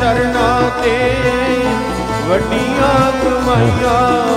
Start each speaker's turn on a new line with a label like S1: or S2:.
S1: ਚਰਨਾਂ ਤੇ ਵੱਡੀਆਂ ਕਮਾਈਆਂ